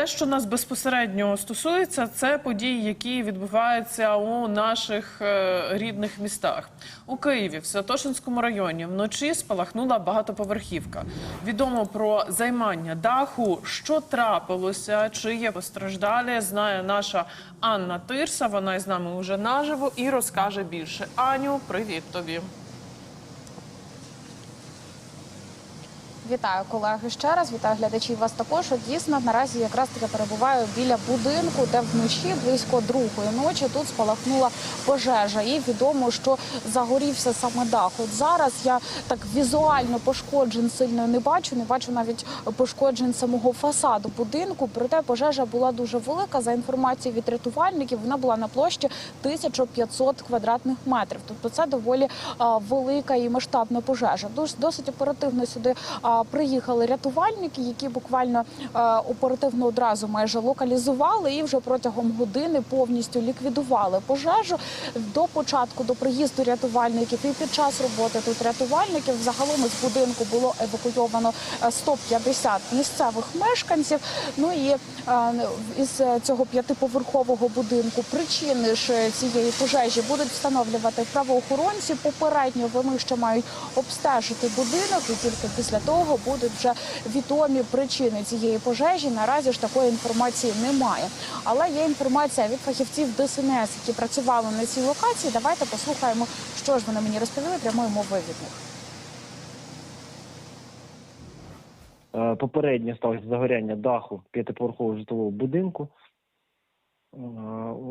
Те, що нас безпосередньо стосується, це події, які відбуваються у наших е, рідних містах. У Києві, в Святошинському районі, вночі спалахнула багатоповерхівка. Відомо про займання даху, що трапилося, чи є постраждалі, знає наша Анна Тирса. Вона із нами уже наживо і розкаже більше. Аню, привіт тобі. Вітаю колеги ще раз. Вітаю глядачів вас також. От Дійсно, наразі якраз таки перебуваю біля будинку, де вночі близько другої ночі тут спалахнула пожежа. І відомо, що загорівся саме дах. От зараз я так візуально пошкоджень сильно не бачу. Не бачу навіть пошкоджень самого фасаду будинку. Проте пожежа була дуже велика. За інформацією від рятувальників, вона була на площі 1500 квадратних метрів. Тобто це доволі велика і масштабна пожежа. Дос- Досить оперативно сюди приїхали рятувальники, які буквально оперативно одразу майже локалізували і вже протягом години повністю ліквідували пожежу. До початку до приїзду рятувальників і під час роботи тут рятувальників загалом із будинку було евакуйовано е, 150 місцевих мешканців. Ну і е, із цього п'ятиповерхового будинку причини ж цієї пожежі будуть встановлювати правоохоронці. Попередньо вони ще мають обстежити будинок, і тільки після того будуть вже відомі причини цієї пожежі. Наразі ж такої інформації немає. Але є інформація від фахівців ДСНС, які працювали на цій локації. Давайте послухаємо, що ж вони мені розповіли прямою мовою від них. Е, сталося загоряння даху п'ятиповерхового житлового будинку. Е,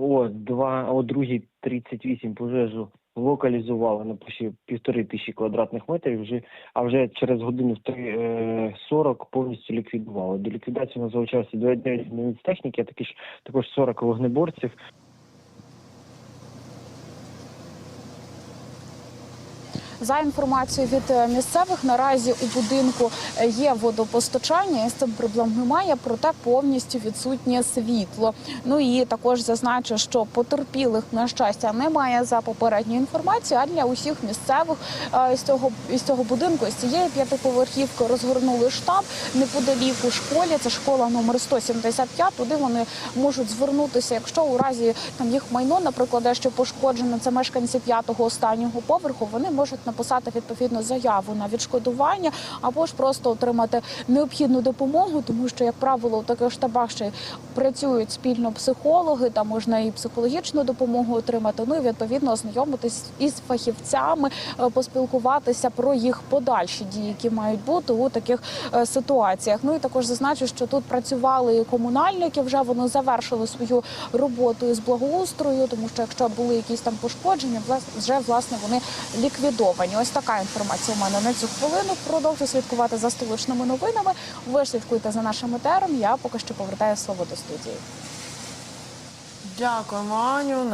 О, два, о 2.38 пожежу локалізували на площі півтори тисячі квадратних метрів, вже, а вже через годину в 3.40 повністю ліквідували. До ліквідації у нас два 9 одиниць техніки, а також 40 вогнеборців. За інформацією від е, місцевих, наразі у будинку е, є водопостачання, і з цим проблем немає, проте повністю відсутнє світло. Ну і також зазначу, що потерпілих на щастя немає за попередньою інформацією. А для усіх місцевих е, із цього із цього будинку з цієї п'ятиповерхівки розгорнули штаб неподалік у школі. Це школа номер 175. Туди вони можуть звернутися, якщо у разі там їх майно, наприклад, дещо пошкоджено, це мешканці п'ятого останнього поверху. Вони можуть написати відповідну заяву на відшкодування або ж просто отримати необхідну допомогу, тому що, як правило, у таких штабах ще працюють спільно психологи, там можна і психологічну допомогу отримати. Ну і відповідно ознайомитись із фахівцями, е, поспілкуватися про їх подальші дії, які мають бути у таких е, ситуаціях. Ну і також зазначу, що тут працювали і комунальники. Вже вони завершили свою роботу із благоустрою, тому що якщо були якісь там пошкодження, вже власне вони ліквідовані. Ось така інформація у мене на цю хвилину. Продовжую слідкувати за столичними новинами. Ви слідкуйте за нашим етером. Я поки що повертаю слово до студії. Дякую, Аню.